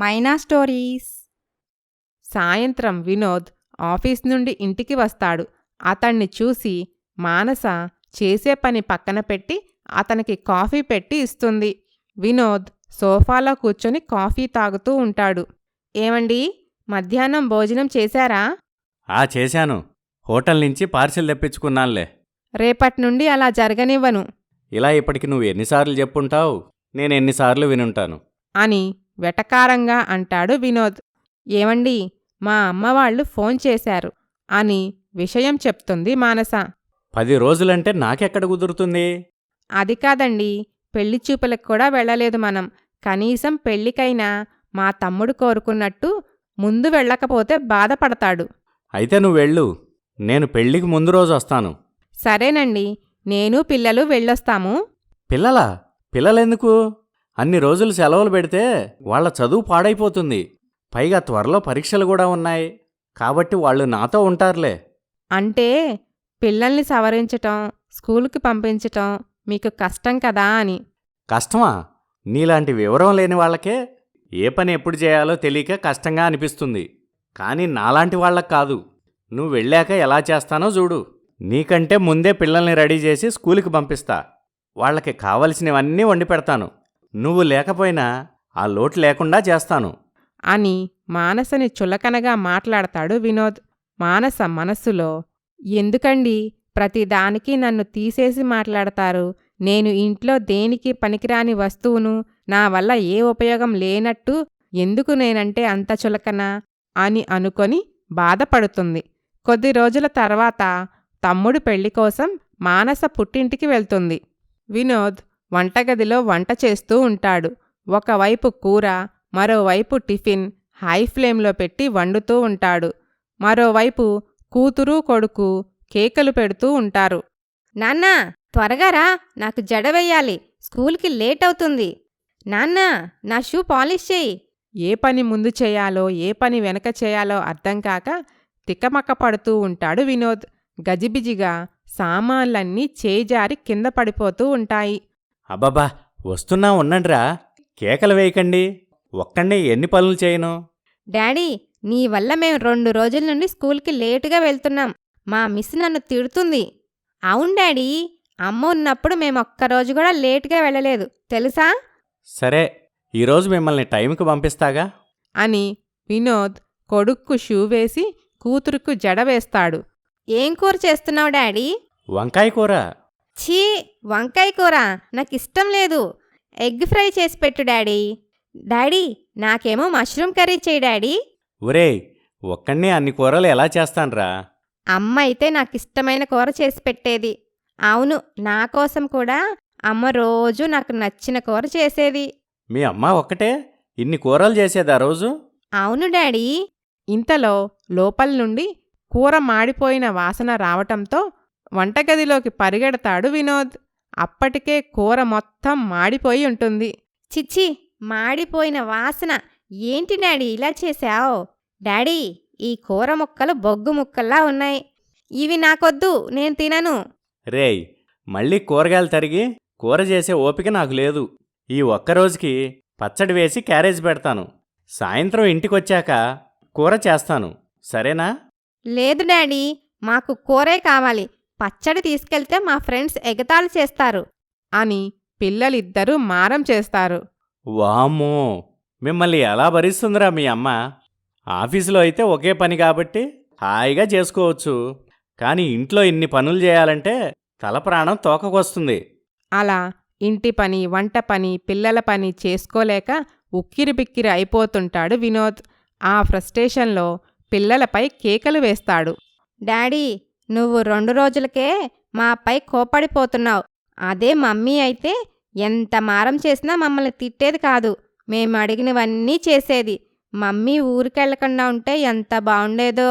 మైనా stories సాయంత్రం Vinod office నుండి ఇంటికి వస్తాడు. అతన్ని చూసి మానస చేసే పని పక్కన పెట్టి అతనికి కాఫీ పెట్టి ఇస్తుంది. వినోద్ సోఫాలో కూర్చొని కాఫీ తాగుతూ ఉంటాడు. ఏమండి మధ్యాహ్నం భోజనం చేశారా? ఆ చేశాను. హోటల్ నుంచి పార్సిల్ తెప్పించుకున్నానులే. రేపటి నుండి అలా జరగనివ్వను. ఇలా ఇప్పటికి నువ్వు ఎన్నిసార్లు చెప్పుంటావు? నేను ఎన్నిసార్లు వినుంటాను? అని వెటకారంగా అంటాడు వినోద్. ఏమండి మా అమ్మవాళ్ళు ఫోన్ చేశారు అని విషయం చెప్తుంది మానస. పది రోజులంటే నాకెక్కడ కుదురుతుంది? అది కాదండి పెళ్ళి చూపులకు కూడా వెళ్ళలేదు మనం. కనీసం పెళ్ళికైనా మా తమ్ముడు కోరుకున్నట్టు ముందు వెళ్ళకపోతే బాధపడతాడు. అయితే నువ్వు వెళ్ళు. నేను పెళ్ళికి ముందు రోజు వస్తాను. సరేనండి నేను పిల్లలు వెళ్ళొస్తాము. పిల్లలా? పిల్లలెందుకు? అన్ని రోజులు సెలవులు పెడితే వాళ్ళ చదువు పాడైపోతుంది. పైగా త్వరలో పరీక్షలు కూడా ఉన్నాయి. కాబట్టి వాళ్ళు నాతో ఉంటారులే. అంటే పిల్లల్ని సవరించటం స్కూలుకి పంపించటం మీకు కష్టం కదా అని. కష్టమా? నీలాంటి వివరం లేని వాళ్ళకే ఏ పని ఎప్పుడు చేయాలో తెలియక కష్టంగా అనిపిస్తుంది. కానీ నాలాంటి వాళ్ళకి కాదు. నువ్వు వెళ్ళాక ఎలా చేస్తానో చూడు. నీకంటే ముందే పిల్లల్ని రెడీ చేసి స్కూలుకి పంపిస్తా. వాళ్ళకి కావలసినవన్నీ వండి పెడతాను. నువ్వు లేకపోయినా ఆ లోటు లేకుండా చేస్తాను. అని మానసని చులకనగా మాట్లాడతాడు వినోద్. మానస మనస్సులో ఎందుకండి? ప్రతిదానికి నన్ను తీసేసి మాట్లాడతారు. నేను ఇంట్లో దేనికి పనికిరాని వస్తువును నా వల్ల ఏ ఉపయోగం లేనట్టు ఎందుకు నేనంటే అంత చులకన అని అనుకొని బాధపడుతుంది. కొద్ది రోజుల తర్వాత తమ్ముడు పెళ్ళి కోసం మానస పుట్టింటికి వెళ్తుంది. వినోద్ వంటగదిలో వంట చేస్తూ ఉంటాడు. ఒకవైపు కూర మరోవైపు టిఫిన్ హై ఫ్లేమ్లో పెట్టి వండుతూ ఉంటాడు. మరోవైపు కూతురు కొడుకు కేకలు పెడుతూ ఉంటారు. నాన్న త్వరగారా నాకు జడ వెయ్యాలి స్కూల్కి లేట్ అవుతుంది. నాన్న నా షూ పాలిష్ చేయి. ఏ పని ముందు చేయాలో ఏ పని వెనక చేయాలో అర్థం కాక తికమక పడుతూ ఉంటాడు వినోద్. గజిబిజిగా సామాన్లన్నీ చేజారి కింద పడిపోతూ ఉంటాయి. అబ్బబ్బా వస్తున్నా ఉండండిరా కేకలు వేయకండి. ఒక్కడే ఎన్ని పనులు చేయను? డాడీ నీ వల్ల మేము రెండు రోజుల నుండి స్కూల్కి లేటుగా వెళ్తున్నాం. మా మిస్ నన్ను తిడుతుంది. అవును డాడీ అమ్మ ఉన్నప్పుడు మేము ఒక్కరోజు కూడా లేటుగా వెళ్ళలేదు. తెలుసా? సరే ఈరోజు మిమ్మల్ని టైంకి పంపిస్తాగా? అని వినోద్ కొడుక్కు షూ వేసి కూతురుకు జడ వేస్తాడు. ఏం కూర చేస్తున్నావు డాడీ? వంకాయ కూర. ఛీ వంకాయ కూర నాకు ఇష్టం లేదు. ఎగ్ ఫ్రై చేసి పెట్టు డాడీ. డాడీ నాకేమో మష్రూమ్ కర్రీ చేయి డాడీ. ఒరేయ్ ఒక్కడినే అన్ని కూరలు ఎలా చేస్తాన్రా? అమ్మ అయితే నాకు ఇష్టమైన కూర చేసి పెట్టేది. అవును నా కోసం కూడా అమ్మ రోజు నాకు నచ్చిన కూర చేసేది. మీ అమ్మ ఒక్కటే? ఇన్ని కూరలు చేసేదా రోజు? అవును డాడీ. ఇంతలో లోపల నుండి కూర మాడిపోయిన వాసన రావటంతో వంటగదిలోకి పరిగెడతాడు వినోద్. అప్పటికే కూర మొత్తం మాడిపోయి ఉంటుంది. చిచ్చి మాడిపోయిన వాసన. ఏంటి డాడీ ఇలా చేశావు? డాడీ ఈ కూర ముక్కలు బొగ్గు ముక్కల్లా ఉన్నాయి. ఇవి నాకొద్దు నేను తినను. రేయ్ మళ్ళీ కూరగాయలు తరిగి కూర చేసే ఓపిక నాకు లేదు. ఈ ఒక్కరోజుకి పచ్చడి వేసి క్యారేజ్ పెడతాను. సాయంత్రం ఇంటికొచ్చాక కూర చేస్తాను. సరేనా? లేదు డాడీ మాకు కూరే కావాలి. పచ్చడి తీసుకెళ్తే మా ఫ్రెండ్స్ ఎగతాళి చేస్తారు అని పిల్లలిద్దరూ మారం చేస్తారు. వామ్మో! మిమ్మల్ని ఎలా భరిస్తుందిరా మీ అమ్మ? ఆఫీసులో అయితే ఒకే పని కాబట్టి హాయిగా చేసుకోవచ్చు. కానీ ఇంట్లో ఇన్ని పనులు చేయాలంటే తల ప్రాణం తోకకొస్తుంది. అలా ఇంటి పని వంట పని పిల్లల పని చేసుకోలేక ఉక్కిరిబిక్కిరి అయిపోతుంటాడు వినోద్. ఆ ఫ్రస్ట్రేషన్లో పిల్లలపై కేకలు వేస్తాడు. డాడీ నువ్వు రెండు రోజులకే మాపై కోపడిపోతున్నావు అదే మమ్మీ అయితే ఎంత మారం చేసినా మమ్మల్ని తిట్టేది కాదు. మేము అడిగినవన్నీ చేసేది. మమ్మీ ఊరికెళ్ళకుండా ఉంటే ఎంత బాగుండేదో.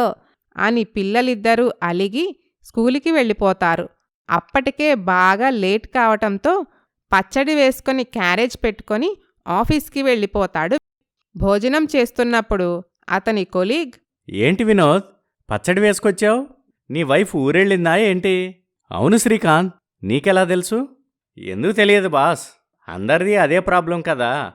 అని పిల్లలిద్దరూ అలిగి స్కూలుకి వెళ్ళిపోతారు. అప్పటికే బాగా లేట్ కావటంతో పచ్చడి వేసుకొని క్యారేజ్ పెట్టుకొని ఆఫీస్కి వెళ్ళిపోతాడు. భోజనం చేస్తున్నప్పుడు అతని కొలీగ్ ఏంటి వినోద్? పచ్చడి వేసుకొచ్చావు? నీ వైఫ్ ఊరెళ్ళిందా ఏంటి? అవును శ్రీకాంత్. నీకెలా తెలుసు? ఎందుకు తెలియదు బాస్. అందరిది అదే ప్రాబ్లం కదా.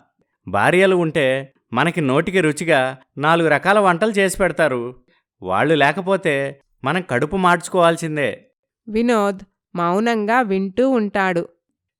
భార్యలు ఉంటే మనకి నోటికి రుచిగా నాలుగు రకాల వంటలు చేసి పెడతారు. వాళ్ళు లేకపోతే మనం కడుపు మార్చుకోవాల్సిందే. వినోద్ మౌనంగా వింటూ ఉంటాడు.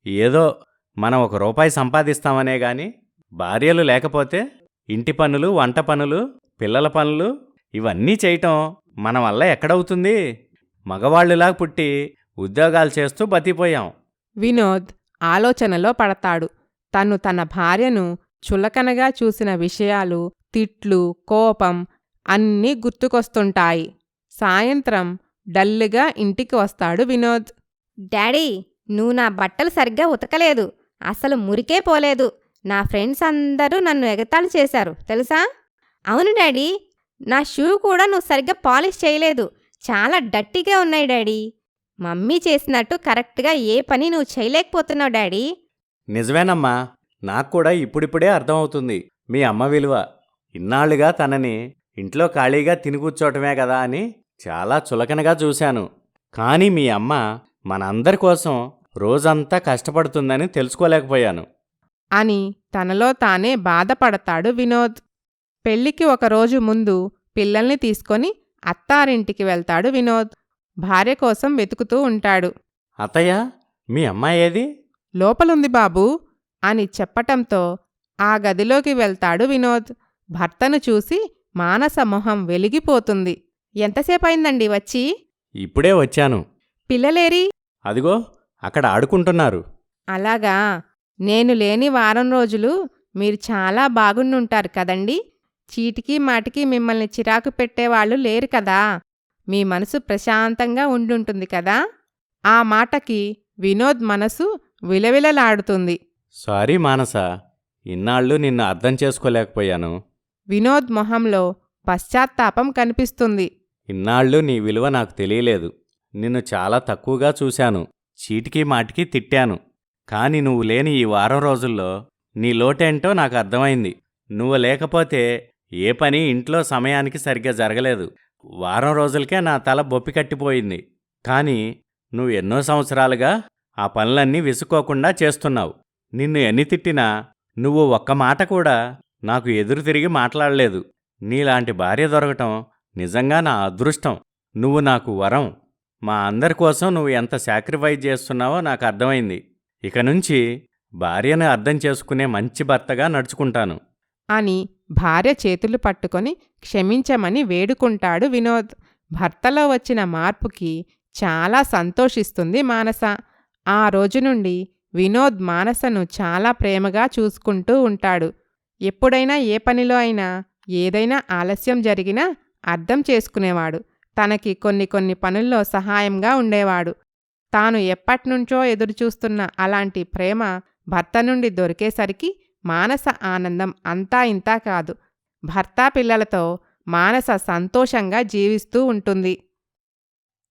ఏదో మనం ఒక రూపాయి సంపాదిస్తామనే గాని భార్యలు లేకపోతే ఇంటి పనులు వంట పనులు పిల్లల పనులు ఇవన్నీ చేయటం మన వల్ల ఎక్కడవుతుంది? మగవాళ్ళులా పుట్టి ఉద్యోగాలు చేస్తూ బతిపోయాం వినోద్ ఆలోచనలో పడతాడు. తను తన భార్యను చులకనగా చూసిన విషయాలు తిట్లు కోపం అన్నీ గుర్తుకొస్తుంటాయి. సాయంత్రం డల్లుగా ఇంటికి వస్తాడు వినోద్. డాడీ నువ్వు నా బట్టలు సరిగ్గా ఉతకలేదు. అసలు మురికే పోలేదు. నా ఫ్రెండ్స్ అందరూ నన్ను ఎగతాళి చేశారు. తెలుసా? అవును డాడీ. నా షూ కూడా నువ్వు సరిగ్గా పాలిష్ చేయలేదు. చాలా డట్టిగా ఉన్నాయి డాడీ. మమ్మీ చేసినట్టు కరెక్ట్గా ఏ పని నువ్వు చేయలేకపోతున్నావు డాడీ. నిజమేనమ్మా. నాకు కూడా ఇప్పుడిప్పుడే అర్థమవుతుంది. మీ అమ్మ విలువ. ఇన్నాళ్ళుగా తనని ఇంట్లో ఖాళీగా తిని కూర్చోవటమే కదా అని చాలా చులకనగా చూశాను. కానీ మీ అమ్మ మనందరి కోసం రోజంతా కష్టపడుతుందని తెలుసుకోలేకపోయాను. అని తనలో తానే బాధపడతాడు వినోద్. పెళ్ళికి ఒకరోజు ముందు పిల్లల్ని తీసుకొని అత్తారింటికి వెళ్తాడు వినోద్. భార్య కోసం వెతుకుతూ ఉంటాడు. అత్తయ్య మీ అమ్మాయి ఏది? లోపలుంది బాబూ అని చెప్పటంతో ఆ గదిలోకి వెళ్తాడు వినోద్. భర్తను చూసి మానస మొహం వెలిగిపోతుంది. ఎంతసేపయిందండి వచ్చి? ఇప్పుడే వచ్చాను. పిల్లలేరి? అదిగో అక్కడ ఆడుకుంటున్నారు. అలాగా. నేను లేని వారం రోజులు మీరు చాలా బాగుండుంటారు కదండి? చీటికి మాటికి మిమ్మల్ని చిరాకు పెట్టేవాళ్ళు లేరు కదా. మీ మనసు ప్రశాంతంగా ఉండుంటుంది కదా. ఆ మాటకి వినోద్ మనసు విలవిలలాడుతుంది. సారీ మానస ఇన్నాళ్ళు నిన్ను అర్థం చేసుకోలేకపోయాను. వినోద్ మొహంలో పశ్చాత్తాపం కనిపిస్తుంది. ఇన్నాళ్ళు నీ విలువ నాకు తెలియలేదు. నిన్ను చాలా తక్కువగా చూశాను. చీటికి మాటికి తిట్టాను. కాని నువ్వు లేని ఈ వారం రోజుల్లో నీ లోటేంటో నాకు అర్థమైంది. నువ్వు లేకపోతే ఏ పని ఇంట్లో సమయానికి సరిగ్గా జరగలేదు. వారం రోజులకే నా తల బొప్పి కట్టిపోయింది. కాని నువ్వు ఎన్నో సంవత్సరాలుగా ఆ పనులన్నీ విసుక్కోకుండా చేస్తున్నావు. నిన్ను ఎన్ని తిట్టినా నువ్వు ఒక్క మాట కూడా నాకు ఎదురు తిరిగి మాట్లాడలేదు. నీలాంటి భార్య దొరకటం నిజంగా నా అదృష్టం. నువ్వు నాకు వరం. మా అందరి కోసం నువ్వు ఎంత సాక్రిఫైస్ చేస్తున్నావో నాకు అర్థమైంది. ఇక నుంచి భార్యను అర్థం చేసుకునే మంచి భర్తగా నడుచుకుంటాను. అని భార్య చేతులు పట్టుకొని క్షమించమని వేడుకుంటాడు వినోద్. భర్తలో వచ్చిన మార్పుకి చాలా సంతోషిస్తుంది మానస. ఆ రోజు నుండి వినోద్ మానసను చాలా ప్రేమగా చూసుకుంటూ ఉంటాడు. ఎప్పుడైనా ఏ పనిలో అయినా ఏదైనా ఆలస్యం జరిగినా అర్థం చేసుకునేవాడు. తనకి కొన్ని కొన్ని పనుల్లో సహాయంగా ఉండేవాడు. తాను ఎప్పట్నుంచో ఎదురుచూస్తున్న అలాంటి ప్రేమ భర్త నుండి దొరికేసరికి మానస ఆనందం అంతా ఇంతా కాదు. భర్త పిల్లలతో మానస సంతోషంగా జీవిస్తూ ఉంటుంది.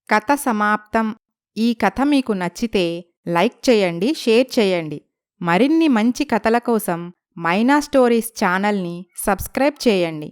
కథ సమాప్తం. ఈ కథ మీకు నచ్చితే లైక్ చేయండి షేర్ చేయండి. మరిన్ని మంచి కథల కోసం మైనా స్టోరీస్ ఛానల్ని సబ్స్క్రైబ్ చేయండి.